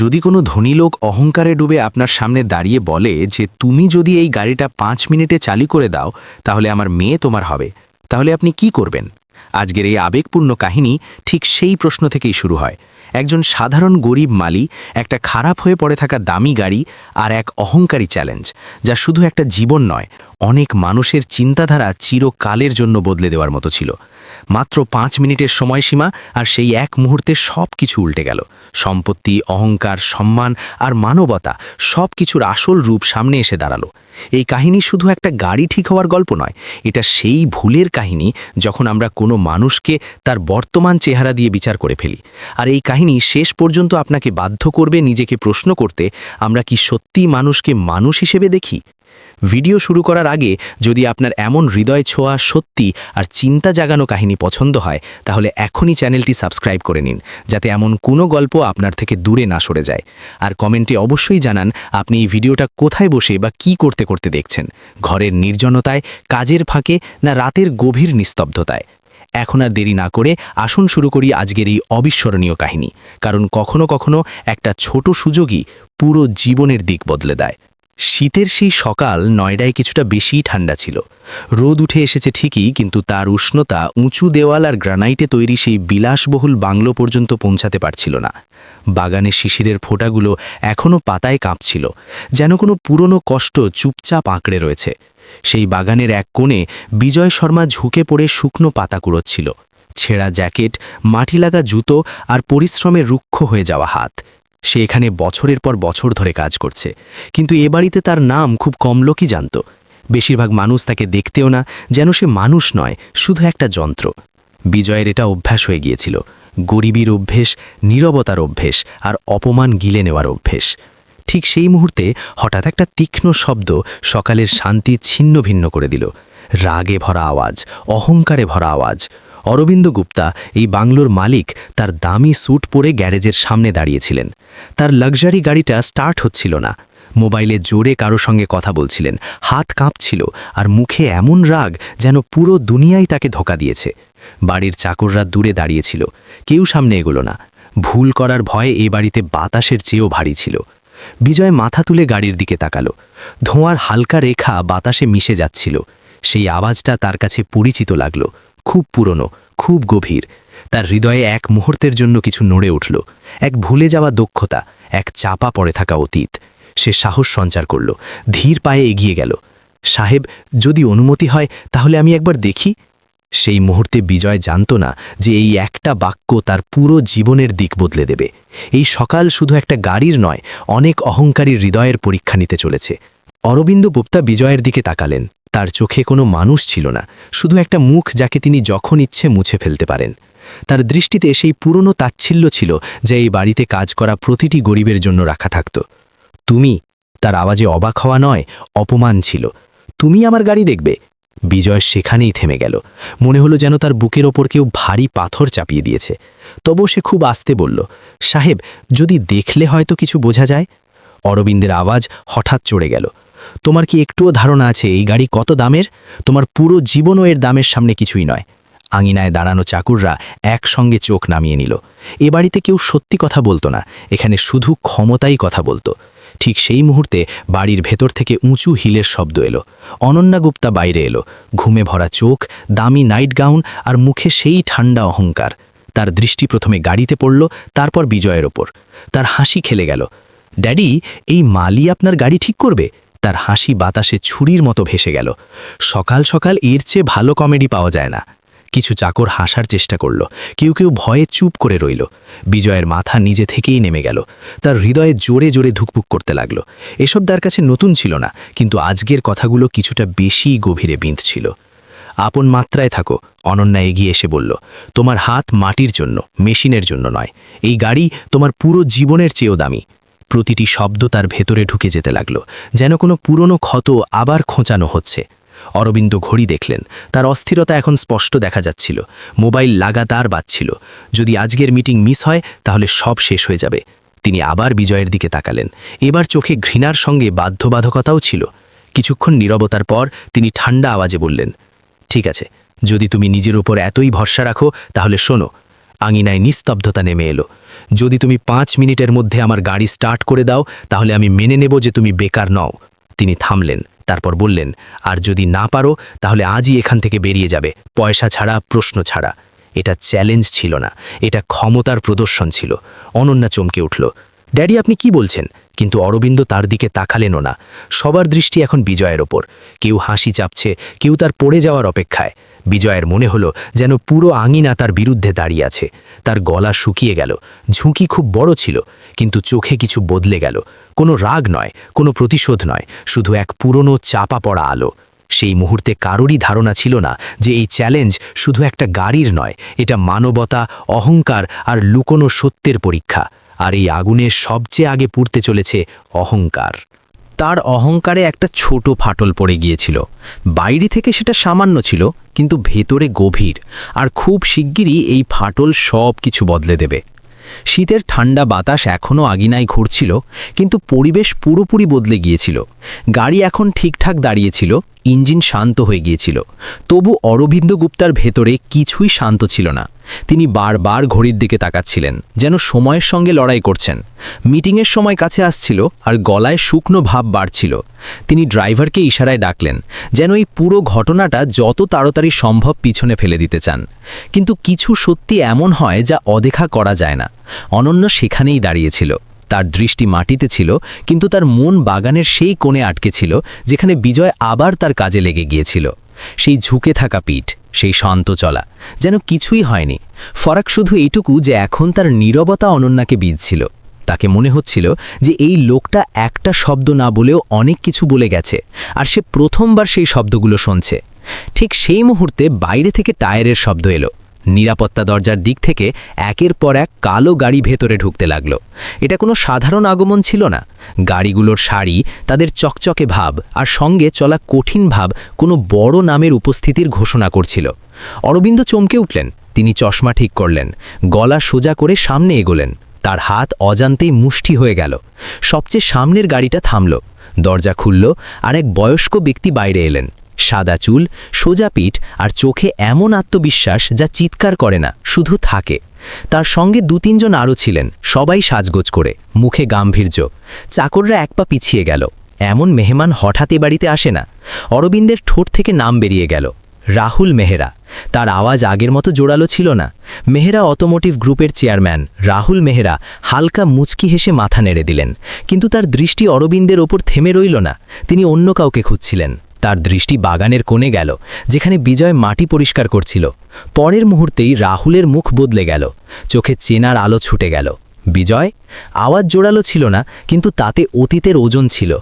যদি কোনো ধনী লোক অহংকারে ডুবে আপনার সামনে দাঁড়িয়ে বলে যে তুমি যদি এই গাড়িটা পাঁচ মিনিটে চালু করে দাও, তাহলে আমার মেয়ে তোমার হবে। তাহলে আপনি কি করবেন? আজকের এই আবেগপূর্ণ কাহিনী ঠিক সেই প্রশ্ন থেকেই শুরু হয়। একজন সাধারণ গরিব মালি, একটা খারাপ হয়ে পড়ে থাকা দামি গাড়ি আর এক অহংকারী চ্যালেঞ্জ, যা শুধু একটা জীবন নয় অনেক মানুষের চিন্তাধারা চিরকালের জন্য বদলে দেওয়ার মতো ছিল। মাত্র পাঁচ মিনিটের সময়সীমা আর সেই এক মুহূর্তে সব কিছু উল্টে গেল। সম্পত্তি, অহংকার, সম্মান আর মানবতা সব কিছুর আসল রূপ সামনে এসে দাঁড়াল। এই কাহিনী শুধু একটা গাড়ি ঠিক হওয়ার গল্প নয়, এটা সেই ভুলের কাহিনী যখন আমরা কোনো মানুষকে তার বর্তমান চেহারা দিয়ে বিচার করে ফেলি। আর এই কাহিনী শেষ পর্যন্ত আপনাকে বাধ্য করবে নিজেকে প্রশ্ন করতে, আমরা কি সত্যি মানুষকে মানুষ হিসেবে দেখি? ভিডিও শুরু করার আগে যদি আপনার এমন হৃদয় ছোঁয়া, সত্যি আর চিন্তা জাগানো কাহিনী পছন্দ হয়, তাহলে এখনই চ্যানেলটি সাবস্ক্রাইব করে নিন, যাতে এমন কোনো গল্প আপনার থেকে দূরে না সরে যায়। আর কমেন্টে অবশ্যই জানান, আপনি এই ভিডিওটা কোথায় বসে বা কি করতে করতে দেখছেন? ঘরের নির্জনতায়, কাজের ফাঁকে না রাতের গভীর নিস্তব্ধতায়? এখন আর দেরি না করে আসুন শুরু করি আজকের এই অবিস্মরণীয় কাহিনী। কারণ কখনো কখনো একটা ছোট সুযোগই পুরো জীবনের দিক বদলে দেয়। শীতের সেই সকাল নয়ডায় কিছুটা বেশিই ঠান্ডা ছিল। রোদ উঠে এসেছে ঠিকই, কিন্তু তার উষ্ণতা, উঁচু দেওয়াল আর গ্রানাইটে তৈরি সেই বিলাসবহুল বাংলো পর্যন্ত পৌঁছাতে পারছিল না। বাগানের শিশিরের ফোঁটাগুলো এখনও পাতায় কাঁপছিল, যেন কোনো পুরনো কষ্ট চুপচাপ আঁকড়ে রয়েছে। সেই বাগানের এক কোণে বিজয় শর্মা ঝুঁকে পড়ে শুকনো পাতা কুড়োচ্ছিল। ছেঁড়া জ্যাকেট মাটি লাগা জুতো আর পরিশ্রমে রুক্ষ হয়ে যাওয়া হাত। সে এখানে বছরের পর বছর ধরে কাজ করছে। কিন্তু এ বাড়িতে তার নাম খুব কম লোকই জানত। বেশিরভাগ মানুষ তাকে দেখতেও না, যেন সে মানুষ নয়, শুধু একটা যন্ত্র। বিজয়ের এটা অভ্যাস হয়ে গিয়েছিল। গরিবীর অভ্যেস, নীরবতার অভ্যেস আর অপমান গিলে নেওয়ার অভ্যেস। ঠিক সেই মুহূর্তে হঠাৎ একটা তীক্ষ্ণ শব্দ সকালের শান্তি ছিন্ন ভিন্ন করে দিল। রাগে ভরা আওয়াজ, অহংকারে ভরা আওয়াজ। অরবিন্দ গুপ্তা, এই বাংলোর মালিক, তার দামি স্যুট পরে গ্যারেজের সামনে দাঁড়িয়েছিলেন। তার লাক্সারি গাড়িটা স্টার্ট হচ্ছিল না। মোবাইলে জোরে কারও সঙ্গে কথা বলছিলেন। হাত কাঁপছিল আর মুখে এমন রাগ যেন পুরো দুনিয়াই তাকে ধোকা দিয়েছে। বাড়ির চাকররা দূরে দাঁড়িয়েছিল। কেউ সামনে এগোলো না। ভুল করার ভয়ে এ বাড়িতে বাতাসের চেয়েও ভারী ছিল। বিজয় মাথা তুলে গাড়ির দিকে তাকালো। ধোঁয়ার হালকা রেখা বাতাসে মিশে যাচ্ছিল। সেই আওয়াজটা তার কাছে পরিচিত লাগল। খুব পুরনো, খুব গভীর। তার হৃদয়ে এক মুহূর্তের জন্য কিছু নড়ে উঠল, এক ভুলে যাওয়া দক্ষতা, এক চাপা পড়ে থাকা অতীত। সে সাহস সঞ্চার করল, ধীর পায়ে এগিয়ে গেল। সাহেব, যদি অনুমতি হয়, তাহলে আমি একবার দেখি? সেই মুহূর্তে বিজয় জানত না যে এই একটা বাক্য তার পুরো জীবনের দিক বদলে দেবে। এই সকাল শুধু একটা গাড়ির নয়, অনেক অহংকারী হৃদয়ের পরীক্ষা নিতে চলেছে। অরবিন্দ গুপ্তা বিজয়ের দিকে তাকালেন। তার চোখে কোনো মানুষ ছিল না, শুধু একটা মুখ যাকে তিনি যখন ইচ্ছে মুছে ফেলতে পারেন। তার দৃষ্টিতে সেই পুরনো তাচ্ছিল্য ছিল যে এই বাড়িতে কাজ করা প্রতিটি গরিবের জন্য রাখা থাকত। তুমি, তার আওয়াজে অবাক হওয়া নয়, অপমান ছিল। তুমি আমার গাড়ি দেখবে। বিজয় সেখানেই থেমে গেল। মনে হলো যেন তার বুকের ওপর কেউ ভারী পাথর চাপিয়ে দিয়েছে। তবু সে খুব আস্তে বলল, সাহেব, যদি দেখলে হয়তো কিছু বোঝা যায়? অরবিন্দের আওয়াজ হঠাৎ চড়ে গেল। তোমার কি একটুও ধারণা আছে এই গাড়ি কত দামের? তোমার পুরো জীবনও এর দামের সামনে কিছুই নয়। আঙিনায় দাঁড়ানো চাকুররা একসঙ্গে চোখ নামিয়ে নিল। এ বাড়িতে কেউ সত্যি কথা বলতো না, এখানে শুধু ক্ষমতাই কথা বলতো। ঠিক সেই মুহূর্তে বাড়ির ভেতর থেকে উঁচু হিলের শব্দ এলো। অনন্যা গুপ্তা বাইরে এলো। ঘুমে ভরা চোখ, দামি নাইট গাউন আর মুখে সেই ঠান্ডা অহংকার। তার দৃষ্টি প্রথমে গাড়িতে পড়ল, তারপর বিজয়ের ওপর। তার হাসি খেলে গেল। ড্যাডি, এই মালি আপনার গাড়ি ঠিক করবে? তার হাসি বাতাসে ছুরির মতো ভেসে গেল। সকাল সকাল এর চেয়ে ভালো কমেডি পাওয়া যায় না। কিছু চাকর হাসার চেষ্টা করল। কেউ কেউ ভয়ে চুপ করে রইল। বিজয়ের মাথা নিজে থেকেই নেমে গেল। তার হৃদয়ে জোরে জোরে ধুকপুক করতে লাগল। এসব তার কাছে নতুন ছিল না, কিন্তু আজকের কথাগুলো কিছুটা বেশি গভীরে বিঁধছিল আপন মাত্রায় থাকো, অনন্যা এগিয়ে এসে বলল, তোমার হাত মাটির জন্য, মেশিনের জন্য নয়। এই গাড়ি তোমার পুরো জীবনের চেয়েও দামি। প্রতিটি শব্দ তার ভেতরে ঢুকে যেতে লাগল, যেন কোনো পুরনো ক্ষত আবার খোঁচানো হচ্ছে। অরবিন্দ ঘড়ি দেখলেন, তার অস্থিরতা এখন স্পষ্ট দেখা যাচ্ছিল, মোবাইল লাগাতার বাজছিল। যদি আজকের মিটিং মিস হয়, তাহলে সব শেষ হয়ে যাবে। তিনি আবার বিজয়ের দিকে তাকালেন। এবার চোখে ঘৃণার সঙ্গে বাধ্যবাধকতাও ছিল। কিছুক্ষণ নীরবতার পর তিনি ঠান্ডা আওয়াজে বললেন, ঠিক আছে, যদি তুমি নিজের উপর এতই ভরসা রাখো, তাহলে শোনো আঙিনায় নিস্তব্ধতা নেমে এলো। যদি তুমি পাঁচ মিনিটের মধ্যে আমার গাড়ি স্টার্ট করে দাও, তাহলে আমি মেনে নেব যে তুমি বেকার নও। তিনি থামলেন, তারপর বললেন, আর যদি না পারো, তাহলে আজই এখান থেকে বেরিয়ে যাবে। পয়সা ছাড়া, প্রশ্ন ছাড়া। এটা চ্যালেঞ্জ ছিল না। এটা ক্ষমতার প্রদর্শন ছিল। অনন্যা চমকে উঠল, ড্যাডি, আপনি কি বলছেন? কিন্তু অরবিন্দ তার দিকে তাকালেনও না। সবার দৃষ্টি এখন বিজয়ের ওপর। কেউ হাসি চাপছে, কেউ তার পড়ে যাওয়ার অপেক্ষায়। বিজয়ের মনে হলো যেন পুরো আঙিনা তার বিরুদ্ধে দাঁড়িয়ে আছে। তার গলা শুকিয়ে গেল। ঝুঁকি খুব বড় ছিল, কিন্তু চোখে কিছু বদলে গেল। কোনো রাগ নয়, কোনো প্রতিশোধ নয়, শুধু এক পুরনো চাপা পড়া আলো। সেই মুহূর্তে কারোরই ধারণা ছিল না যে এই চ্যালেঞ্জ শুধু একটা গাড়ির নয়, এটা মানবতা, অহংকার আর লুকোনো সত্যের পরীক্ষা। আর এই আগুনের সবচেয়ে আগে পুড়তে চলেছে অহংকার। তার অহংকারে একটা ছোট ফাটল পড়ে গিয়েছিল। বাইরে থেকে সেটা সামান্য ছিল, কিন্তু ভেতরে গভীর, আর খুব শিগগিরই এই ফাটল সব কিছু বদলে দেবে। শীতের ঠান্ডা বাতাস এখনও আগিনায় ঘুরছিল, কিন্তু পরিবেশ পুরোপুরি বদলে গিয়েছিল। গাড়ি এখন ঠিকঠাক দাঁড়িয়েছিল ইঞ্জিন শান্ত হয়ে গিয়েছিল। তবু অরবিন্দ গুপ্তার ভেতরে কিছুই শান্ত ছিল না। তিনি বারবার ঘড়ির দিকে তাকাচ্ছিলেন, যেন সময়ের সঙ্গে লড়াই করছেন। মিটিংয়ের সময় কাছে আসছিল আর গলায় শুকনো ভাব বাড়ছিল। তিনি ড্রাইভারকে ইশারায় ডাকলেন, যেন এই পুরো ঘটনাটা যত তাড়াতাড়ি সম্ভব পিছনে ফেলে দিতে চান। কিন্তু কিছু সত্যি এমন হয় যা অদেখা করা যায় না। অনন্য সেখানেই দাঁড়িয়েছিল। তার দৃষ্টি মাটিতে ছিল, কিন্তু তার মন বাগানের সেই কোণে আটকে ছিল, যেখানে বিজয় আবার তার কাজে লেগে গিয়েছিল। সেই ঝুঁকে থাকা পিঠ, সেই শান্ত চলা, যেন কিছুই হয়নি। ফরাক শুধু এইটুকু যে এখন তার নীরবতা অনন্যাকে বিজছিল তাকে মনে হচ্ছিল যে এই লোকটা একটা শব্দ না বলেও অনেক কিছু বলে গেছে, আর সে প্রথমবার সেই শব্দগুলো শুনছে। ঠিক সেই মুহূর্তে বাইরে থেকে টায়ারের শব্দ এলো। নিরাপত্তা দরজার দিক থেকে একের পর এক কালো গাড়ি ভেতরে ঢুকতে লাগল। এটা কোনো সাধারণ আগমন ছিল না। গাড়িগুলোর শাড়ি তাদের চকচকে ভাব আর সঙ্গে চলা কঠিন ভাব কোনো বড় নামের উপস্থিতির ঘোষণা করছিল। অরবিন্দ চমকে উঠলেন। তিনি চশমা ঠিক করলেন। গলা সোজা করে সামনে এগোলেন। তার হাত অজান্তেই মুষ্টি হয়ে গেল। সবচেয়ে সামনের গাড়িটা থামল। দরজা খুলল আর এক বয়স্ক ব্যক্তি বাইরে এলেন। সাদা চুল, সোজা পিঠ আর চোখে এমন আত্মবিশ্বাস যা চিৎকার করে না, শুধু থাকে। তার সঙ্গে দু তিনজন আরও ছিলেন, সবাই সাজগোজ করে, মুখে গাম্ভীর্য। চাকররা এক পা পিছিয়ে গেল। এমন মেহমান হঠাৎ এ বাড়িতে আসে না। অরবিন্দের ঠোঁট থেকে নাম বেরিয়ে গেল। রাহুল মেহরা। তার আওয়াজ আগের মতো জোরালো ছিল না। মেহরা অটোমোটিভ গ্রুপের চেয়ারম্যান। রাহুল মেহরা হালকা মুচকি হেসে মাথা নেড়ে দিলেন। কিন্তু তার দৃষ্টি অরবিন্দের ওপর থেমে রইল না। তিনি অন্য কাউকে খুঁজছিলেন। তার দৃষ্টি বাগানের কোণে গেল, যেখানে বিজয় মাটি পরিষ্কার করছিল। পরের মুহূর্তেই রাহুলের মুখ বদলে গেল, চোখে চেনার আলো ছুটে গেল। বিজয়? আওয়াজ জোরালো ছিল না, কিন্তু তাতে অতীতের ওজন ছিল।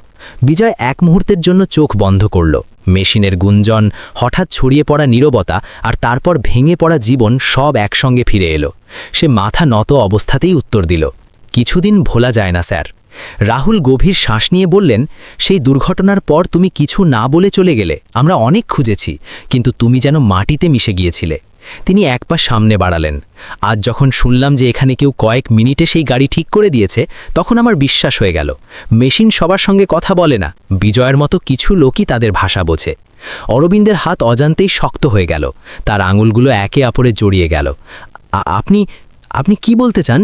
বিজয় এক মুহূর্তের জন্য চোখ বন্ধ করল। মেশিনের গুঞ্জন, হঠাৎ ছড়িয়ে পড়া নীরবতা আর তারপর ভেঙে পড়া জীবন সব একসঙ্গে ফিরে এলো। সে মাথা নত অবস্থাতেই উত্তর দিল, কিছুদিন ভোলা যায় না, স্যার। রাহুল গভীর শ্বাস নিয়ে বললেন, সেই দুর্ঘটনার পর তুমি কিছু না বলে চলে গেলে, আমরা অনেক খুঁজেছি, কিন্তু তুমি যেন মাটিতে মিশে গিয়েছিলে। তিনি এক পা সামনে বাড়ালেন। আজ যখন শুনলাম যে এখানে কেউ কয়েক মিনিটে সেই গাড়ি ঠিক করে দিয়েছে, তখন আমার বিশ্বাস হয়ে গেল। মেশিন সবার সঙ্গে কথা বলে না, বিজয়ের মতো কিছু লোকই তাদের ভাষা বোঝে। অরবিন্দের হাত অজান্তেই শক্ত হয়ে গেল, তার আঙুলগুলো একে অপরে জড়িয়ে গেল। আপনি আপনি কি বলতে চান?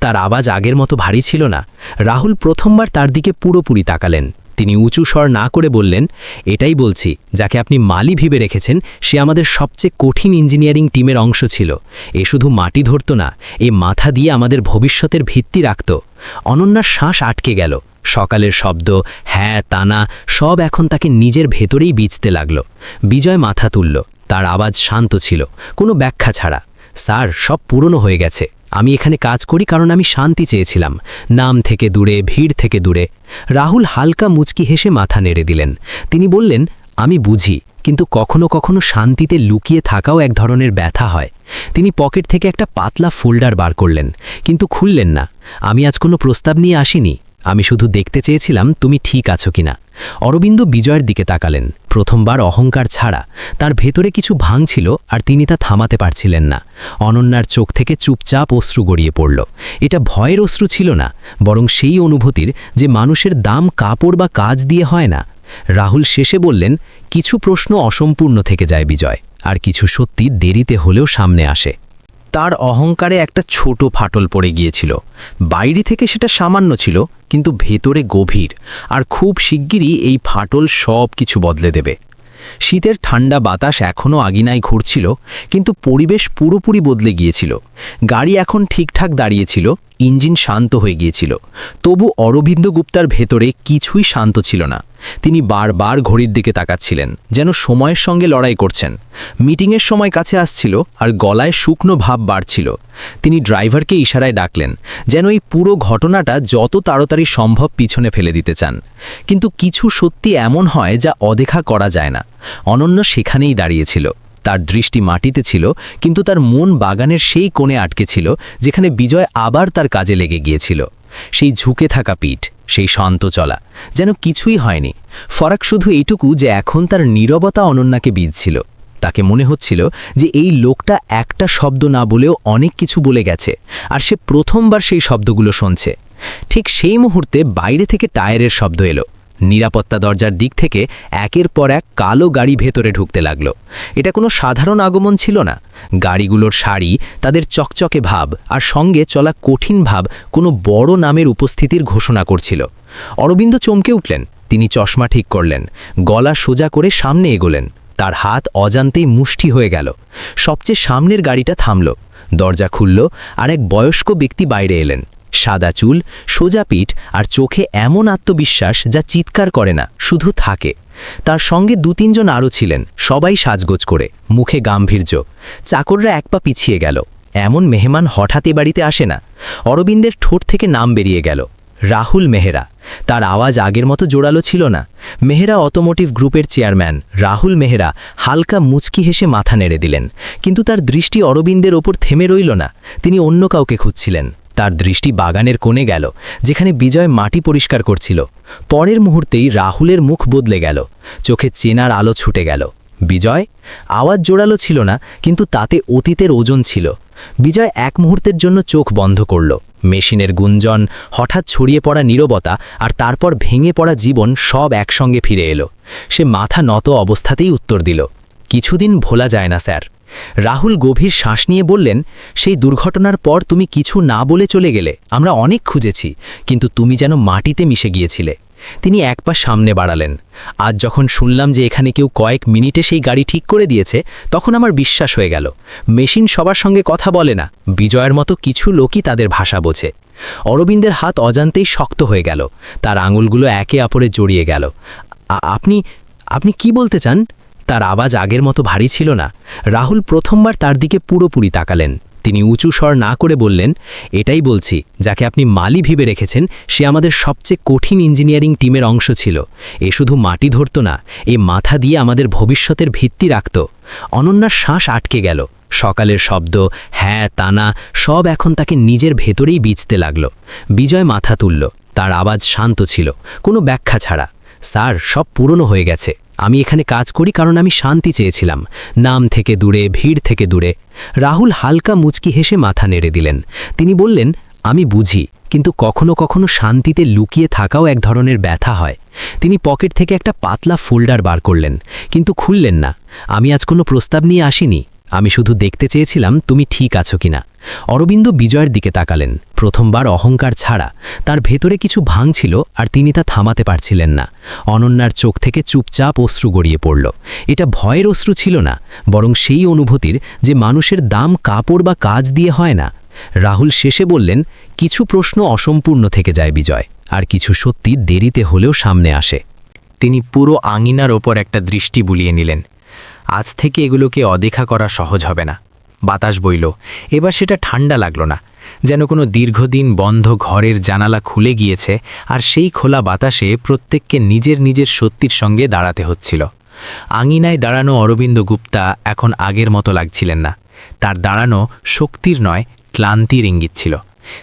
তার আওয়াজ আগের মতো ভারী ছিল না। রাহুল প্রথমবার তার দিকে পুরোপুরি তাকালেন। তিনি উঁচু স্বর না করে বললেন, এটাই বলছি, যাকে আপনি মালি ভেবে রেখেছেন, সে আমাদের সবচেয়ে কঠিন ইঞ্জিনিয়ারিং টিমের অংশ ছিল। এ শুধু মাটি ধরত না, এ মাথা দিয়ে আমাদের ভবিষ্যতের ভিত্তি রাখত। অনন্যার শ্বাস আটকে গেল। সকালের শব্দ হ্যাঁ তানা সব এখন তাকে নিজের ভেতরেই বিচতে লাগল। বিজয় মাথা তুলল। তার আওয়াজ শান্ত ছিল, কোনো ব্যাখ্যা ছাড়া। স্যার, সব পুরনো হয়ে গেছে। আমি এখানে কাজ করি কারণ আমি শান্তি চেয়েছিলাম। নাম থেকে দূরে, ভিড় থেকে দূরে। রাহুল হালকা মুচকি হেসে মাথা নেড়ে দিলেন। তিনি বললেন, আমি বুঝি, কিন্তু কখনো কখনো শান্তিতে লুকিয়ে থাকাও এক ধরনের ব্যথা হয়। তিনি পকেট থেকে একটা পাতলা ফোল্ডার বার করলেন, কিন্তু খুললেন না। আমি আজ কোনো প্রস্তাব নিয়ে আসিনি। আমি শুধু দেখতে চেয়েছিলাম তুমি ঠিক আছো কিনা। অরবিন্দ বিজয়ের দিকে তাকালেন। প্রথমবার অহংকার ছাড়া। তার ভেতরে কিছু ভাঙছিল আর তিনি তা থামাতে পারছিলেন না। অনন্যার চোখ থেকে চুপচাপ অশ্রু গড়িয়ে পড়ল। এটা ভয়ের অশ্রু ছিল না, বরং সেই অনুভূতির যে মানুষের দাম কাপড় বা কাজ দিয়ে হয় না। রাহুল শেষে বললেন, কিছু প্রশ্ন অসম্পূর্ণ থেকে যায় বিজয়, আর কিছু সত্যি দেরিতে হলেও সামনে আসে। তার অহংকারে একটা ছোট ফাটল পড়ে গিয়েছিল। বাইরে থেকে সেটা সামান্য ছিল, কিন্তু ভেতরে গভীর, আর খুব শিগগিরই এই ফাটল সব কিছু বদলে দেবে। শীতের ঠান্ডা বাতাস এখনও আগিনায় ঘুরছিল, কিন্তু পরিবেশ পুরোপুরি বদলে গিয়েছিল। গাড়ি এখন ঠিকঠাক দাঁড়িয়েছিল, ইঞ্জিন শান্ত হয়ে গিয়েছিল। তবু অরবিন্দ গুপ্তার ভেতরে কিছুই শান্ত ছিল না। তিনি বারবার ঘড়ির দিকে তাকাচ্ছিলেন, যেন সময়ের সঙ্গে লড়াই করছেন। মিটিংয়ের সময় কাছে আসছিল আর গলায় শুকনো ভাব বাড়ছিল। তিনি ড্রাইভারকে ইশারায় ডাকলেন, যেন এই পুরো ঘটনাটা যত তাড়াতাড়ি সম্ভব পিছনে ফেলে দিতে চান। কিন্তু কিছু সত্যি এমন হয় যা অদেখা করা যায় না। অনন্য সেখানেই দাঁড়িয়েছিল। তার দৃষ্টি মাটিতে ছিল, কিন্তু তার মন বাগানের সেই কোণে আটকে ছিল, যেখানে বিজয় আবার তার কাজে লেগে গিয়েছিল। সেই ঝুঁকে থাকা পিঠ, সেই শান্ত চলা। যেন কিছুই হয়নি। ফরাক শুধু এইটুকু যে এখন তার নীরবতা অনন্যাকে বিঁধছিল। তাকে মনে হচ্ছিল যে এই লোকটা একটা শব্দ না বলেও অনেক কিছু বলে গেছে, আর সে প্রথমবার সেই শব্দগুলো শুনছে। ঠিক সেই মুহূর্তে বাইরে থেকে টায়ারের শব্দ এলো। নিরাপত্তা দরজার দিক থেকে একের পর এক কালো গাড়ি ভেতরে ঢুকতে লাগল। এটা কোনো সাধারণ আগমন ছিল না। গাড়িগুলোর শাড়ি তাদের চকচকে ভাব আর সঙ্গে চলা কঠিন ভাব কোনো বড় নামের উপস্থিতির ঘোষণা করছিল। অরবিন্দ চমকে উঠলেন। তিনি চশমা ঠিক করলেন। গলা সোজা করে সামনে এগোলেন। তার হাত অজান্তেই মুষ্টি হয়ে গেল। সবচেয়ে সামনের গাড়িটা থামল। দরজা খুলল আর এক বয়স্ক ব্যক্তি বাইরে এলেন। সাদা চুল, সোজা পিঠ আর চোখে এমন আত্মবিশ্বাস যা চিৎকার করে না, শুধু থাকে। তার সঙ্গে দু তিনজন আরও ছিলেন, সবাই সাজগোজ করে, মুখে গাম্ভীর্য। চাকররা এক পা পিছিয়ে গেল। এমন মেহমান হঠাৎ এ বাড়িতে আসে না। অরবিন্দের ঠোঁট থেকে নাম বেরিয়ে গেল। রাহুল মেহরা। তার আওয়াজ আগের মতো জোরালো ছিল না। মেহরা অটোমোটিভ গ্রুপের চেয়ারম্যান। রাহুল মেহরা হালকা মুচকি হেসে মাথা নেড়ে দিলেন। কিন্তু তার দৃষ্টি অরবিন্দের ওপর থেমে রইল না। তিনি অন্য কাউকে খুঁজছিলেন। তার দৃষ্টি বাগানের কোণে গেল, যেখানে বিজয় মাটি পরিষ্কার করছিল। পরের মুহূর্তেই রাহুলের মুখ বদলে গেল, চোখে চেনার আলো ছুটে গেল। বিজয়, আওয়াজ জোরালো ছিল না, কিন্তু তাতে অতীতের ওজন ছিল। বিজয় এক মুহূর্তের জন্য চোখ বন্ধ করল। মেশিনের গুঞ্জন, হঠাৎ ছড়িয়ে পড়া নীরবতা আর তারপর ভেঙে পড়া জীবন সব একসঙ্গে ফিরে এলো। সে মাথা নত অবস্থাতেই উত্তর দিল, কিছুদিন ভোলা যায় না, স্যার। রাহুল গভীর শ্বাস নিয়ে বললেন, সেই দুর্ঘটনার পর তুমি কিছু না বলে চলে গেলে, আমরা অনেক খুঁজেছি, কিন্তু তুমি যেন মাটিতে মিশে গিয়েছিলে। তিনি এক পা সামনে বাড়ালেন। আজ যখন শুনলাম যে এখানে কেউ কয়েক মিনিটে সেই গাড়ি ঠিক করে দিয়েছে, তখন আমার বিশ্বাস হয়ে গেল। মেশিন সবার সঙ্গে কথা বলে না, বিজয়ের মতো কিছু লোকই তাদের ভাষা বোঝে। অরবিন্দের হাত অজান্তেই শক্ত হয়ে গেল, তার আঙুলগুলো একে অপরে জড়িয়ে গেল। আপনি আপনি কি বলতে চান? তার আওয়াজ আগের মতো ভারী ছিল না। রাহুল প্রথমবার তার দিকে পুরোপুরি তাকালেন। তিনি উঁচু স্বর না করে বললেন, এটাই বলছি, যাকে আপনি মালি ভেবে রেখেছেন, সে আমাদের সবচেয়ে কঠিন ইঞ্জিনিয়ারিং টিমের অংশ ছিল। এ শুধু মাটি ধরত না, এ মাথা দিয়ে আমাদের ভবিষ্যতের ভিত্তি রাখত। অনন্যার শ্বাস আটকে গেল। সকালের শব্দ হ্যাঁ তানা সব এখন তাকে নিজের ভেতরেই বিচতে লাগল। বিজয় মাথা তুলল। তার আওয়াজ শান্ত ছিল, কোনো ব্যাখ্যা ছাড়া। স্যার, সব পুরনো হয়ে গেছে। আমি এখানে কাজ করি কারণ আমি শান্তি চেয়েছিলাম। নাম থেকে দূরে, ভিড় থেকে দূরে। রাহুল হালকা মুচকি হেসে মাথা নেড়ে দিলেন। তিনি বললেন, আমি বুঝি, কিন্তু কখনো কখনো শান্তিতে লুকিয়ে থাকাও এক ধরনের ব্যথা হয়। তিনি পকেট থেকে একটা পাতলা ফোল্ডার বার করলেন, কিন্তু খুললেন না। আমি আজ কোনো প্রস্তাব নিয়ে আসিনি। আমি শুধু দেখতে চেয়েছিলাম তুমি ঠিক আছো কিনা। অরবিন্দ বিজয়ের দিকে তাকালেন। প্রথমবার অহংকার ছাড়া তার ভেতরে কিছু ভাঙছিল আর তিনি তা থামাতে পারছিলেন না। অনন্যার চোখ থেকে চুপচাপ অশ্রু গড়িয়ে পড়ল। এটা ভয়ের অশ্রু ছিল না, বরং সেই অনুভূতির যে মানুষের দাম কাপড় বা কাজ দিয়ে হয় না। রাহুল শেষে বললেন, কিছু প্রশ্ন অসম্পূর্ণ থেকে যায়, বিজয়, আর কিছু সত্যি দেরিতে হলেও সামনে আসে। তিনি পুরো আঙিনার ওপর একটা দৃষ্টি বুলিয়ে নিলেন। আজ থেকে এগুলোকে অদেখা করা সহজ হবে না। বাতাস বইল। এবার সেটা ঠান্ডা লাগল না। যেন কোনো দীর্ঘদিন বন্ধ ঘরের জানালা খুলে গিয়েছে, আর সেই খোলা বাতাসে প্রত্যেককে নিজের নিজের সত্যির সঙ্গে দাঁড়াতে হচ্ছিল। আঙিনায় দাঁড়ানো অরবিন্দ গুপ্তা এখন আগের মতো লাগছিলেন না। তার দাঁড়ানো শক্তির নয়, ক্লান্তির ইঙ্গিত ছিল।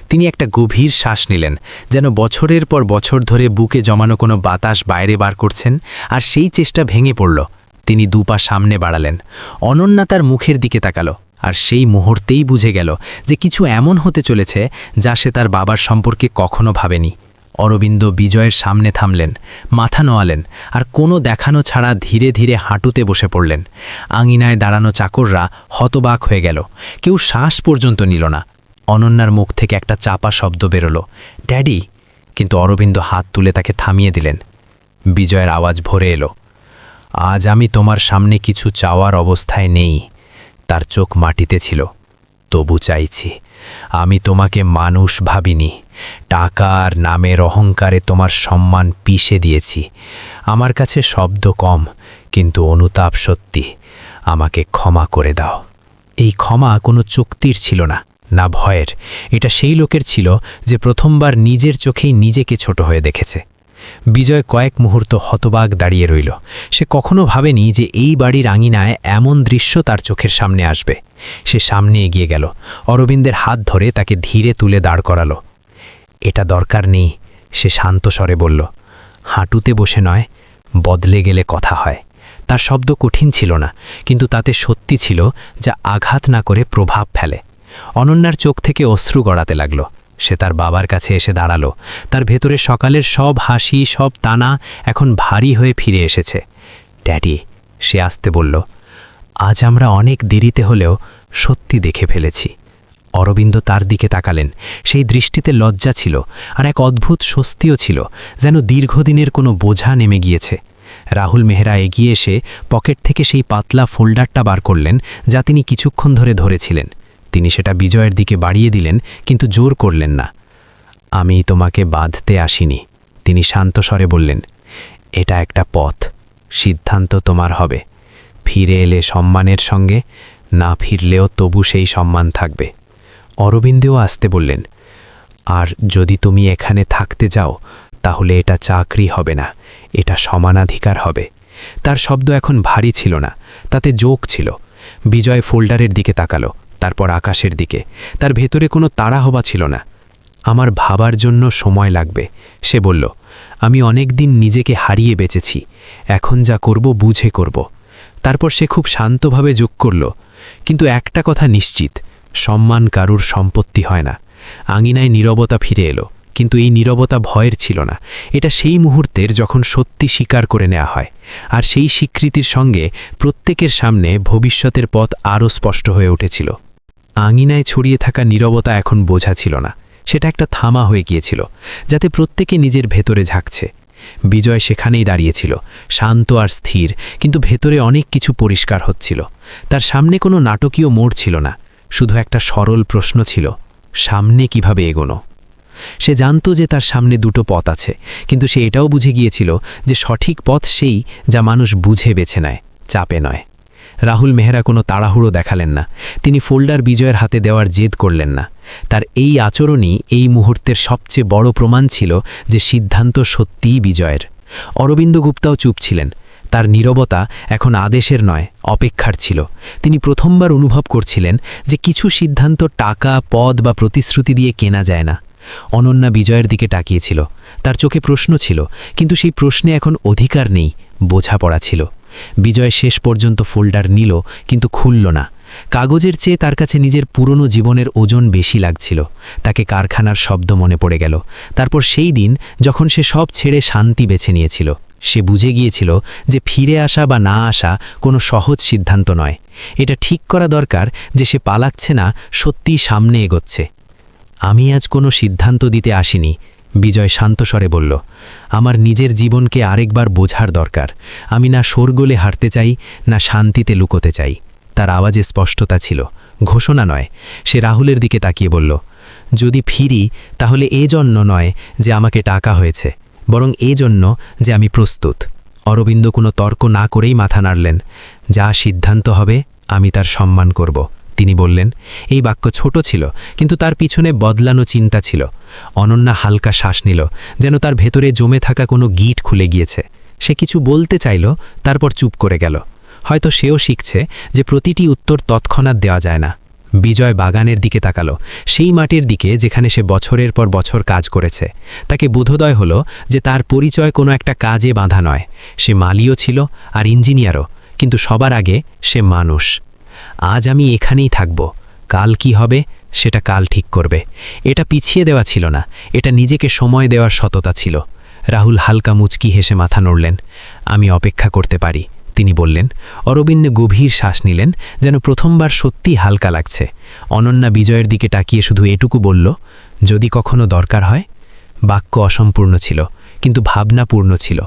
তিনি একটা গভীর শ্বাস নিলেন, যেন বছরের পর বছর ধরে বুকে জমানো কোনো বাতাস বাইরে বার করছেন, আর সেই চেষ্টা ভেঙে পড়ল। তিনি দুপা সামনে বাড়ালেন। অনন্যা তার মুখের দিকে তাকালো। আর সেই মুহূর্তেই বুঝে গেল যে কিছু এমন হতে চলেছে যা সে তার বাবার সম্পর্কে কখনো ভাবেনি। অরবিন্দ বিজয়ের সামনে থামলেন, মাথা নোয়ালেন আর কোনো দেখানো ছাড়া ধীরে ধীরে হাঁটুতে বসে পড়লেন। আঙিনায় দাঁড়ানো চাকররা হতবাক হয়ে গেল, কেউ শ্বাস পর্যন্ত নিল না। অনন্যার মুখ থেকে একটা চাপা শব্দ বেরোলো, ড্যাডি! কিন্তু অরবিন্দ হাত তুলে তাকে থামিয়ে দিলেন। বিজয়ের আওয়াজ ভরে এলো, আজ আমি তোমার সামনে কিছু চাওয়ার অবস্থায় নেই। তার চোখ মাটিতে ছিল। তবু চাইছি, আমি তোমাকে মানুষ ভাবিনি। টাকা আর নামের অহংকারে তোমার সম্মান পিষে দিয়েছি। আমার কাছে শব্দ কম, কিন্তু অনুতাপ সত্যি। আমাকে ক্ষমা করে দাও। এই ক্ষমা কোনো চুক্তির ছিল না না ভয়ের। এটা সেই লোকের ছিল যে প্রথমবার নিজের চোখেই নিজেকে ছোট হয়ে দেখেছে। বিজয় কয়েক মুহূর্ত হতবাক দাঁড়িয়ে রইল। সে কখনো ভাবেনি যে এই বাড়ির আঙিনায় এমন দৃশ্য তার চোখের সামনে আসবে। সে সামনে এগিয়ে গেল। অরবিন্দের হাত ধরে তাকে ধীরে তুলে দাঁড় করালো। এটা দরকার নেই, সে শান্ত স্বরে বলল। হাঁটুতে বসে নয়, বদলে গেলে কথা হয়। তার শব্দ কঠিন ছিল না, কিন্তু তাতে সত্যি ছিল যা আঘাত না করে প্রভাব ফেলে। অনন্যার চোখ থেকে অশ্রু গড়াতে লাগল। সে তার বাবার কাছে এসে দাঁড়াল। তার ভেতরে সকালের সব হাসি, সব টানা এখন ভারী হয়ে ফিরে এসেছে। ড্যাডি, সে আসতে বলল, আজ আমরা অনেক দেরিতে হলেও সত্যি দেখে ফেলেছি। অরবিন্দ তার দিকে তাকালেন। সেই দৃষ্টিতে লজ্জা ছিল আর এক অদ্ভুত স্বস্তিও ছিল, যেন দীর্ঘদিনের কোনো বোঝা নেমে গিয়েছে। রাহুল মেহরা এগিয়ে এসে পকেট থেকে সেই পাতলা ফোল্ডারটা বার করলেন, যা তিনি কিছুক্ষণ ধরে ধরেছিলেন। তিনি সেটা বিজয়ের দিকে বাড়িয়ে দিলেন, কিন্তু জোর করলেন না। আমি তোমাকে বাঁধতে আসিনি। তিনি শান্ত স্বরে বললেন, এটা একটা পথ, সিদ্ধান্ত তোমার হবে। ফিরে এলে সম্মানের সঙ্গে, না ফিরলেও তবু সেই সম্মান থাকবে। অরবিন্দেও আসতে বললেন, আর যদি তুমি এখানে থাকতে যাও তাহলে এটা চাকরি হবে না, এটা সমানাধিকার হবে। তার শব্দ এখন ভারী ছিল না, তাতে যোগ ছিল। বিজয় ফোল্ডারের দিকে তাকালো। তারপর আকাশের দিকে। তার ভেতরে কোনো তাড়া হওয়া ছিল না। আমার ভাবার জন্য সময় লাগবে, সে বলল। আমি অনেক দিন নিজেকে হারিয়ে বেঁচেছি। এখন যা করব বুঝে করব। তারপর সে খুব শান্তভাবে যোগ করল। কিন্তু একটা কথা নিশ্চিত, সম্মান কারুর সম্পত্তি হয় না। আঙিনায় নীরবতা ফিরে এলো, কিন্তু এই নীরবতা ভয়ের ছিল না। এটা সেই মুহূর্তের যখন সত্যি স্বীকার করে নেওয়া হয়। আর সেই স্বীকৃতির সঙ্গে প্রত্যেকের সামনে ভবিষ্যতের পথ আরও স্পষ্ট হয়ে উঠেছিল। আঙিনায় ছড়িয়ে থাকা নীরবতা এখন বোঝা ছিল না। সেটা একটা থামা হয়ে গিয়েছিল, যাতে প্রত্যেকে নিজের ভেতরে ঝাঁকছে। বিজয় সেখানেই দাঁড়িয়েছিল, শান্ত আর স্থির, কিন্তু ভেতরে অনেক কিছু পরিষ্কার হচ্ছিল। তার সামনে কোনো নাটকীয় মোড় ছিল না, শুধু একটা সরল প্রশ্ন ছিল, সামনে কীভাবে এগোনো? সে জানত যে তার সামনে দুটো পথ আছে, কিন্তু সে এটাও বুঝে গিয়েছিল যে সঠিক পথ সেই যা মানুষ বুঝে বেছে নেয়, চাপে নয়। রাহুল মেহরা কোনো তাড়াহুড়ো দেখালেন না। তিনি ফোল্ডার বিজয়ের হাতে দেওয়ার জেদ করলেন না। তার এই আচরণই এই মুহূর্তের সবচেয়ে বড় প্রমাণ ছিল যে সিদ্ধান্ত সত্যিই বিজয়ের। অরবিন্দ গুপ্তাও চুপ ছিলেন। তার নীরবতা এখন আদেশের নয়, অপেক্ষার ছিল। তিনি প্রথমবার অনুভব করছিলেন যে কিছু সিদ্ধান্ত টাকা, পদ বা প্রতিশ্রুতি দিয়ে কেনা যায় না। অনন্যা বিজয়ের দিকে তাকিয়েছিল। তার চোখে প্রশ্ন ছিল, কিন্তু সেই প্রশ্নে এখন অধিকার নেই, বোঝাপড়া ছিল। বিজয় শেষ পর্যন্ত ফোল্ডার নিল, কিন্তু খুলল না। কাগজের চেয়ে তার কাছে নিজের পুরনো জীবনের ওজন বেশি লাগছিল। তাকে কারখানার শব্দ মনে পড়ে গেল। তারপর সেই দিন, যখন সে সব ছেড়ে শান্তি বেছে নিয়েছিল, সে বুঝে গিয়েছিল যে ফিরে আসা বা না আসা কোনো সহজ সিদ্ধান্ত নয়। এটা ঠিক করা দরকার যে সে পালাচ্ছে না, সত্যিই সামনে এগোচ্ছে। আমি আজ কোনো সিদ্ধান্ত দিতে আসিনি। বিজয় শান্তস্বরে বলল, আমার নিজের জীবনকে আরেকবার বোঝার দরকার। আমি না শোরগোলে হারতে চাই, না শান্তিতে লুকোতে চাই। তার আওয়াজে স্পষ্টতা ছিল, ঘোষণা নয়। সে রাহুলের দিকে তাকিয়ে বলল, যদি ফিরি, তাহলে এ জন্য নয় যে আমাকে টাকা হয়েছে, বরং এ জন্য যে আমি প্রস্তুত। অরবিন্দ কোনো তর্ক না করেই মাথা নাড়লেন, যা সিদ্ধান্ত হবে, আমি তার সম্মান করব। তিনি বললেন, এই বাক্য ছোট ছিল, কিন্তু তার পিছনে বদলানো চিন্তা ছিল। অনন্যা হালকা শ্বাস নিল, যেন তার ভেতরে জমে থাকা কোনো গিট খুলে গিয়েছে। সে কিছু বলতে চাইল, তারপর চুপ করে গেল। হয়তো সেও শিখছে যে প্রতিটি উত্তর তৎক্ষণাৎ দেওয়া যায় না। বিজয় বাগানের দিকে তাকালো, সেই মাটির দিকে যেখানে সে বছরের পর বছর কাজ করেছে। তাকে বোধোদয় হলো যে তার পরিচয় কোনো একটা কাজে বাঁধা নয়। সে মালিও ছিল আর ইঞ্জিনিয়ারও, কিন্তু সবার আগে সে মানুষ। আজ আমি এখানেই থাকব। কাল কি হবে, সেটা কাল ঠিক করবে। এটা পিছিয়ে দেওয়া ছিল না, এটা নিজেকে সময় দেওয়ার সততা ছিল। রাহুল হালকা মুচকি হেসে মাথা নড়লেন। আমি অপেক্ষা করতে পারি, তিনি বললেন। অরবিন্দ গভীর শ্বাস নিলেন, যেন প্রথমবার সত্যি হালকা লাগছে। অনন্যা বিজয়ের দিকে তাকিয়ে শুধু এটুকু বলল, যদি কখনো দরকার হয়? বাক্য অসম্পূর্ণ ছিল, কিন্তু ভাবনাপূর্ণ ছিল।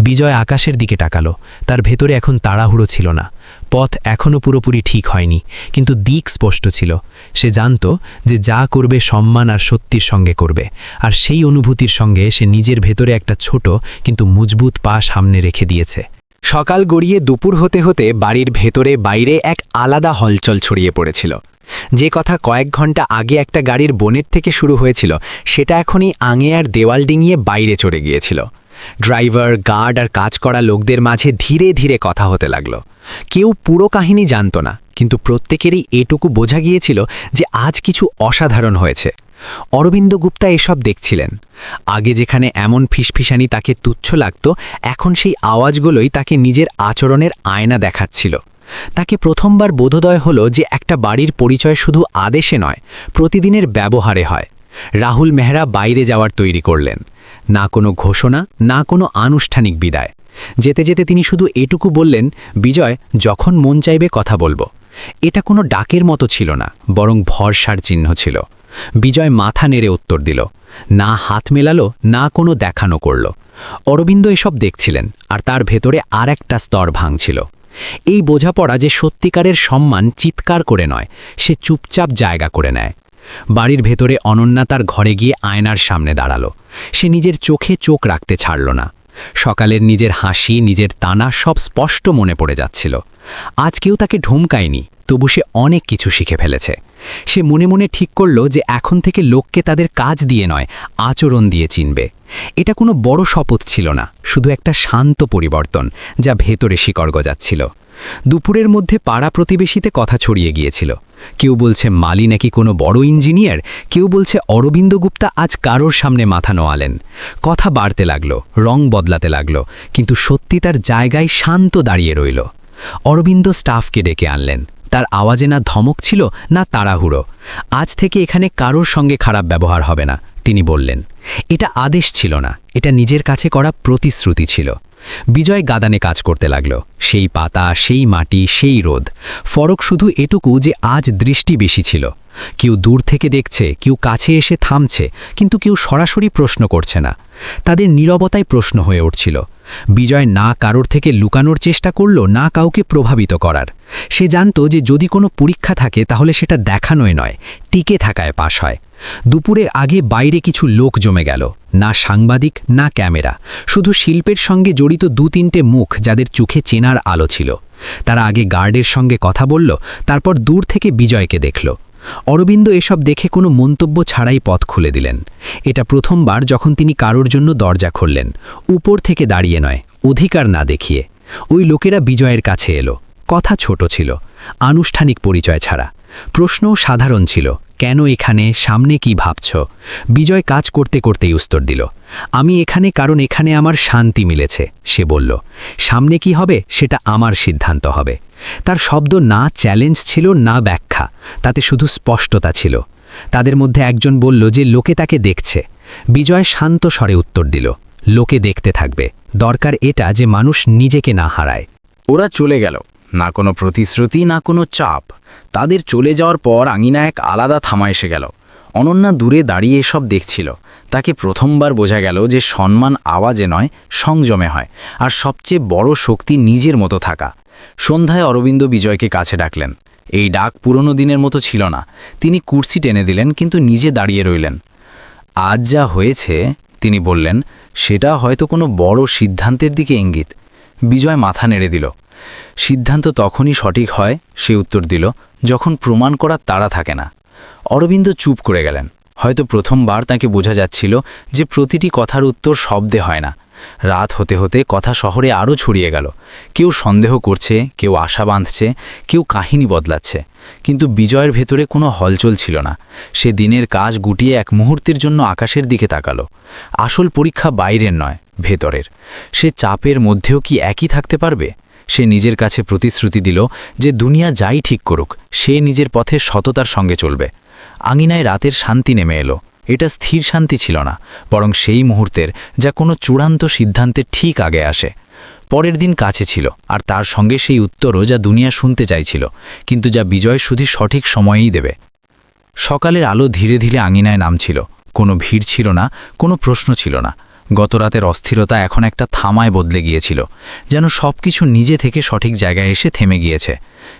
বিজয় আকাশের দিকে টাকালো তার ভেতরে এখন তাড়াহুড়ো ছিল না। পথ এখনও পুরোপুরি ঠিক হয়নি, কিন্তু দিক স্পষ্ট ছিল। সে জানত যে যা করবে সম্মান আর সত্যির সঙ্গে করবে, আর সেই অনুভূতির সঙ্গে সে নিজের ভেতরে একটা ছোট কিন্তু মজবুত পা সামনে রেখে দিয়েছে। সকাল গড়িয়ে দুপুর হতে হতে বাড়ির ভেতরে বাইরে এক আলাদা হলচল ছড়িয়ে পড়েছিল। যে কথা কয়েক ঘণ্টা আগে একটা গাড়ির বনের থেকে শুরু হয়েছিল, সেটা এখনই আঙে আর দেওয়াল ডিঙিয়ে বাইরে চড়ে গিয়েছিল। ড্রাইভার, গার্ড আর কাজ করা লোকদের মাঝে ধীরে ধীরে কথা হতে লাগল। কেউ পুরো কাহিনী জানত না, কিন্তু প্রত্যেকেরই এটুকু বোঝা গিয়েছিল যে আজ কিছু অসাধারণ হয়েছে। অরবিন্দ গুপ্তা এসব দেখছিলেন। আগে যেখানে এমন ফিসফিসানি তাকে তুচ্ছ লাগত, এখন সেই আওয়াজগুলোই তাকে নিজের আচরণের আয়না দেখাচ্ছিল। তাকে প্রথমবার বোধোদয় হলো যে একটা বাড়ির পরিচয় শুধু আদেশে নয়, প্রতিদিনের ব্যবহারে হয়। রাহুল মেহরা বাইরে যাওয়ার তৈরি করলেন। না কোনো ঘোষণা, না কোনো আনুষ্ঠানিক বিদায়। যেতে যেতে তিনি শুধু এটুকু বললেন, বিজয়, যখন মন চাইবে কথা বলব। এটা কোনো ডাকের মতো ছিল না, বরং ভরসার চিহ্ন ছিল। বিজয় মাথা নেড়ে উত্তর দিল, না হাত মেলালো, না কোনো দেখানো করল। অরবিন্দ এসব দেখছিলেন, আর তার ভেতরে আর একটা স্তর ভাঙছিল। এই বোঝাপড়া যে সত্যিকারের সম্মান চিৎকার করে নয়, সে চুপচাপ জায়গা করে নেয়। বাড়ির ভেতরে অনন্যা তার ঘরে গিয়ে আয়নার সামনে দাঁড়াল। সে নিজের চোখে চোখ রাখতে ছাড়ল না। সকালের নিজের হাসি, নিজের তানা সব স্পষ্ট মনে পড়ে যাচ্ছিল। আজ কেউ তাকে ঢুমকায়নি, তবু সে অনেক কিছু শিখে ফেলেছে। সে মনে মনে ঠিক করল যে এখন থেকে লোককে তাদের কাজ দিয়ে নয়, আচরণ দিয়ে চিনবে। এটা কোনো বড় শপথ ছিল না, শুধু একটা শান্ত পরিবর্তন যা ভেতরে শিকড় গজাচ্ছিল। দুপুরের মধ্যে পাড়া প্রতিবেশীতে কথা ছড়িয়ে গিয়েছিল। কেউ বলছে, মালি নাকি কোনো বড় ইঞ্জিনিয়ার? কেউ বলছে, অরবিন্দ গুপ্তা আজ কারোর সামনে মাথা নোয়ালেন। কথা বাড়তে লাগল, রং বদলাতে লাগল, কিন্তু সত্যি তার জায়গায় শান্ত দাঁড়িয়ে রইল। অরবিন্দ স্টাফকে ডেকে আনলেন। তার আওয়াজে না ধমক ছিল, না তাড়াহুড়ো। আজ থেকে এখানে কারোর সঙ্গে খারাপ ব্যবহার হবে না, তিনি বললেন। এটা আদেশ ছিল না, এটা নিজের কাছে করা প্রতিশ্রুতি ছিল। বিজয় গাদানে কাজ করতে লাগল। সেই পাতা, সেই মাটি, সেই রোদ। ফরক শুধু এটুকু যে আজ দৃষ্টি বেশি ছিল। কেউ দূর থেকে দেখছে, কেউ কাছে এসে থামছে, কিন্তু কেউ সরাসরি প্রশ্ন করছে না। তাদের নীরবতায় প্রশ্ন হয়ে উঠছিল। বিজয় না কারোর থেকে লুকানোর চেষ্টা করল, না কাউকে প্রভাবিত করার। সে জানত যে যদি কোনো পরীক্ষা থাকে, তাহলে সেটা দেখানোয় নয়, টিকে থাকায় পাশ হয়। দুপুরে আগে বাইরে কিছু লোক জমে গেল। না সাংবাদিক, না ক্যামেরা। শুধু শিল্পের সঙ্গে জড়িত দু তিনটে মুখ যাদের চোখে চেনার আলো ছিল। তারা আগে গার্ডের সঙ্গে কথা বলল, তারপর দূর থেকে বিজয়কে দেখল। অরবিন্দ এসব দেখে কোনো মন্তব্য ছাড়াই পথ খুলে দিলেন। এটা প্রথমবার যখন তিনি কারোর জন্য দরজা খুললেন। উপর থেকে দাঁড়িয়ে নয়, অধিকার না দেখিয়ে। ওই লোকেরা বিজয়ের কাছে এলো। কথা ছোট ছিল, আনুষ্ঠানিক পরিচয় ছাড়া। প্রশ্নও সাধারণ ছিল, কেন এখানে, সামনে কি ভাবছ? বিজয় কাজ করতে করতেই উত্তর দিল, আমি এখানে কারণ এখানে আমার শান্তি মিলেছে, সে বলল। সামনে কি হবে, সেটা আমার সিদ্ধান্ত হবে। তার শব্দ না চ্যালেঞ্জ ছিল, না ব্যাখ্যা, তাতে শুধু স্পষ্টতা ছিল। তাদের মধ্যে একজন বলল যে লোকে তাকে দেখছে। বিজয় শান্ত স্বরে উত্তর দিল, লোকে দেখতে থাকবে, দরকার এটা যে মানুষ নিজেকে না হারায়। ওরা চলে গেল। না কোনো প্রতিশ্রুতি, না কোনো চাপ। তাদের চলে যাওয়ার পর আঙিনা এক আলাদা থামা এসে গেল। অনন্যা দূরে দাঁড়িয়ে এসব দেখছিল। তাকে প্রথমবার বোঝা গেল যে সম্মান আওয়াজে নয়, সংযমে হয়, আর সবচেয়ে বড় শক্তি নিজের মতো থাকা। সন্ধ্যায় অরবিন্দ বিজয়কে কাছে ডাকলেন। এই ডাক পুরনো দিনের মতো ছিল না। তিনি কুর্সি টেনে দিলেন, কিন্তু নিজে দাঁড়িয়ে রইলেন। আজ যা হয়েছে, তিনি বললেন, সেটা হয়তো কোনো বড় সিদ্ধান্তের দিকে ইঙ্গিত। বিজয় মাথা নেড়ে দিল। সিদ্ধান্ত তখনই সঠিক হয়, সে উত্তর দিল, যখন প্রমাণ করার তাড়া থাকে না। অরবিন্দ চুপ করে গেলেন। হয়তো প্রথমবার তাকে বোঝা যাচ্ছিল যে প্রতিটি কথার উত্তর শব্দে হয় না। রাত হতে হতে কথা শহরে আরও ছড়িয়ে গেল। কেউ সন্দেহ করছে, কেউ আশা বাঁধছে, কেউ কাহিনী বদলাচ্ছে। কিন্তু বিজয়ের ভেতরে কোনো হলচল ছিল না। সে দিনের কাজ গুটিয়ে এক মুহূর্তের জন্য আকাশের দিকে তাকালো। আসল পরীক্ষা বাইরের নয়, ভেতরের। সে চাপের মধ্যেও কি একই থাকতে পারবে? সে নিজের কাছে প্রতিশ্রুতি দিল যে দুনিয়া যাই ঠিক করুক, সে নিজের পথে সততার সঙ্গে চলবে। আঙিনায় রাতের শান্তি নেমে এলো। এটা স্থির শান্তি ছিল না, বরং সেই মুহূর্তের যা কোনো চূড়ান্ত সিদ্ধান্তের ঠিক আগে আসে। পরের দিন কাছে ছিল, আর তার সঙ্গে সেই উত্তরও যা দুনিয়া শুনতে চাইছিল, কিন্তু যা বিজয় শুধু সঠিক সময়েই দেবে। সকালের আলো ধীরে ধীরে আঙিনায় নামছিল। কোনো ভিড় ছিল না, কোনো প্রশ্ন ছিল না। গতরাতের অস্থিরতা এখন একটা থামায় বদলে গিয়েছিল, যেন সব কিছু নিজে থেকে সঠিক জায়গায় এসে থেমে গিয়েছে।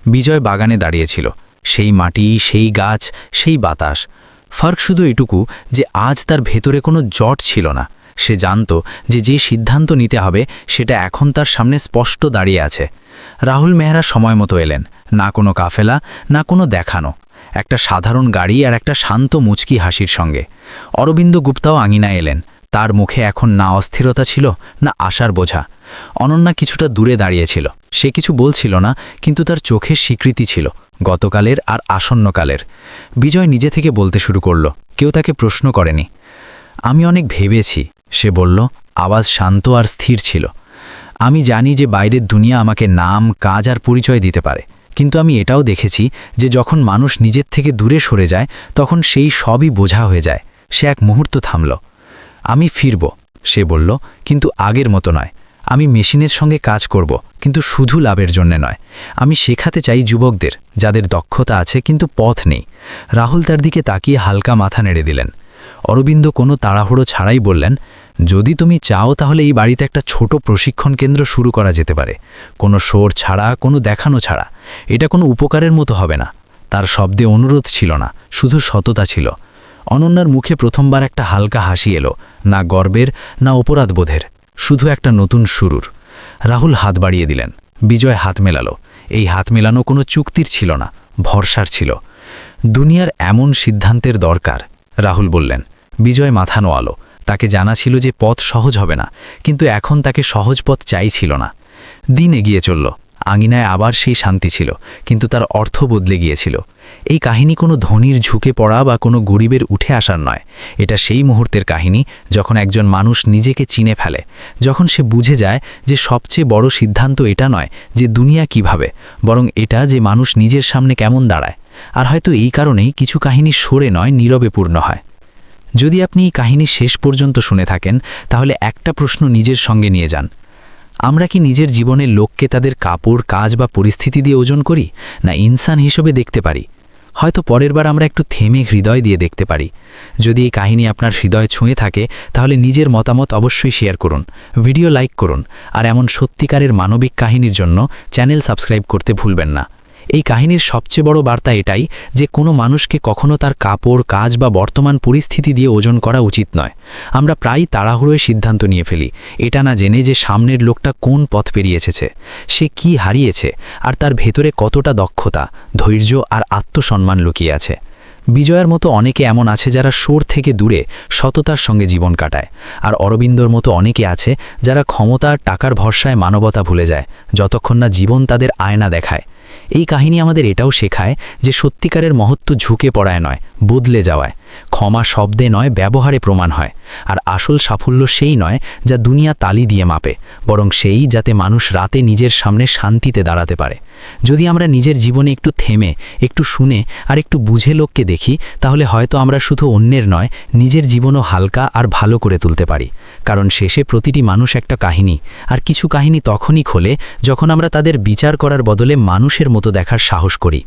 বিজয় বাগানে দাঁড়িয়েছিল। সেই মাটি, সেই গাছ, সেই বাতাস। ফার্ক শুধু এটুকু যে আজ তার ভেতরে কোনো জট ছিল না। সে জানত যে যে সিদ্ধান্ত নিতে হবে, সেটা এখন তার সামনে স্পষ্ট দাঁড়িয়ে আছে। রাহুল মেহরা সময় মতো এলেন। না কোনো কাফেলা, না কোনো দেখানো। একটা সাধারণ গাড়ি আর একটা শান্ত মুচকি হাসির সঙ্গে। অরবিন্দ গুপ্তাও আঙিনায় এলেন। তার মুখে এখন না অস্থিরতা ছিল, না আশার বোঝা। অনন্যা কিছুটা দূরে দাঁড়িয়েছিল। সে কিছু বলছিল না, কিন্তু তার চোখের স্বীকৃতি ছিল, গতকালের আর আসন্নকালের। বিজয় নিজে থেকে বলতে শুরু করল, কেউ তাকে প্রশ্ন করেনি। আমি অনেক ভেবেছি, সে বলল, আওয়াজ শান্ত আর স্থির ছিল। আমি জানি যে বাইরের দুনিয়া আমাকে নাম, কাজ আর পরিচয় দিতে পারে, কিন্তু আমি এটাও দেখেছি যে যখন মানুষ নিজের থেকে দূরে সরে যায়, তখন সেই সবই বোঝা হয়ে যায়। সে এক মুহূর্ত থামল। আমি ফিরব, সে বলল, কিন্তু আগের মতো নয়। আমি মেশিনের সঙ্গে কাজ করব, কিন্তু শুধু লাভের জন্য নয়। আমি শেখাতে চাই যুবকদের, যাদের দক্ষতা আছে কিন্তু পথ নেই। রাহুল তার দিকে তাকিয়ে হালকা মাথা নেড়ে দিলেন। অরবিন্দ কোনো তাড়াহুড়ো ছাড়াই বললেন, যদি তুমি চাও তাহলে এই বাড়িতে একটা ছোট প্রশিক্ষণ কেন্দ্র শুরু করা যেতে পারে। কোনো শোর ছাড়া, কোনো দেখানো ছাড়া। এটা কোনো উপকারের মতো হবে না। তার শব্দে অনুরোধ ছিল না, শুধু সততা ছিল। অনন্যার মুখে প্রথমবার একটা হালকা হাসি এলো, না গর্বের, না অপরাধবোধের, শুধু একটা নতুন শুরুর রাহুল হাত বাড়িয়ে দিলেন, বিজয় হাত মেলালো। এই হাত মেলানো কোনো চুক্তির ছিল না, ভরসার ছিল। দুনিয়ার এমন সিদ্ধান্তের দরকার, রাহুল বললেন। বিজয় মাথা নোয়ালো, তাকে জানা ছিল যে পথ সহজ হবে না, কিন্তু এখন তাকে সহজ পথ চাইছিল না। দিন এগিয়ে চলল আঙিনায় আবার সেই শান্তি ছিল, কিন্তু তার অর্থ বদলে গিয়েছিল। এই কাহিনী কোনো ধনির ঝুঁকে পড়া বা কোনো গরিবের উঠে আসার নয়। এটা সেই মুহূর্তের কাহিনী যখন একজন মানুষ নিজেকে চিনে ফেলে, যখন সে বুঝে যায় যে সবচেয়ে বড় সিদ্ধান্ত এটা নয় যে দুনিয়া কীভাবে, বরং এটা যে মানুষ নিজের সামনে কেমন দাঁড়ায়। আর হয়তো এই কারণেই কিছু কাহিনী সরে নয়, নীরবে পূর্ণ হয়। যদি আপনি এই কাহিনী শেষ পর্যন্ত শুনে থাকেন, তাহলে একটা প্রশ্ন নিজের সঙ্গে নিয়ে যান। আমরা কি নিজের জীবনের লোককে তাদের কাপড়, কাজ বা পরিস্থিতি দিয়ে ওজন করি, না ইনসান হিসেবে দেখতে পারি? হয়তো পরের বার আমরা একটু থেমে হৃদয় দিয়ে দেখতে পারি। যদি এই কাহিনী আপনার হৃদয় ছুঁয়ে থাকে, তাহলে নিজের মতামত অবশ্যই শেয়ার করুন, ভিডিও লাইক করুন, আর এমন সত্যিকারের মানবিক কাহিনীর জন্য চ্যানেল সাবস্ক্রাইব করতে ভুলবেন না। এই কাহিনীর সবচেয়ে বড় বার্তা এটাই যে কোনো মানুষকে কখনো তার কাপড়, কাজ বা বর্তমান পরিস্থিতি দিয়ে ওজন করা উচিত নয়। আমরা প্রায়ই তাড়াহুড়োয় সিদ্ধান্ত নিয়ে ফেলি। এটা না জেনে যে সামনের লোকটা কোন পথ পেরিয়ে এসেছে, সে কি হারিয়েছে, আর তার ভেতরে কতটা দক্ষতা, ধৈর্য আর আত্মসম্মান লুকিয়ে আছে। বিজয়ের মতো অনেকে এমন আছে যারা সোর থেকে দূরে সততার সঙ্গে জীবন কাটায়, আর অরবিন্দর মতো অনেকে আছে যারা ক্ষমতা টাকার ভরসায় মানবতা ভুলে যায়, যতক্ষণ না জীবন তাদের আয়না দেখায়। এই কাহিনী আমাদের এটাও শেখায় যে সত্যিকারের মহত্ব ঝুঁকে পড়ায় নয়, বদলে যাওয়ায়। ক্ষমা শব্দে নয়, ব্যবহারে প্রমাণ হয়। আর আসল সাফল্য সেই নয় যা দুনিয়া তালি দিয়ে মাপে, বরং সেই যাতে মানুষ রাতে নিজের সামনে শান্তিতে দাঁড়াতে পারে। যদি আমরা নিজের জীবনে একটু থেমে, একটু শুনে আর একটু বুঝে লোককে দেখি, তাহলে হয়তো আমরা শুধু অন্যের নয়, নিজের জীবনও হালকা আর ভালো করে তুলতে পারি। কারণ শেষে প্রতিটি মানুষ একটা কাহিনী, আর কিছু কাহিনী তখনই খোলে যখন আমরা তাদের বিচার করার বদলে মানুষের মতো দেখার সাহস করি।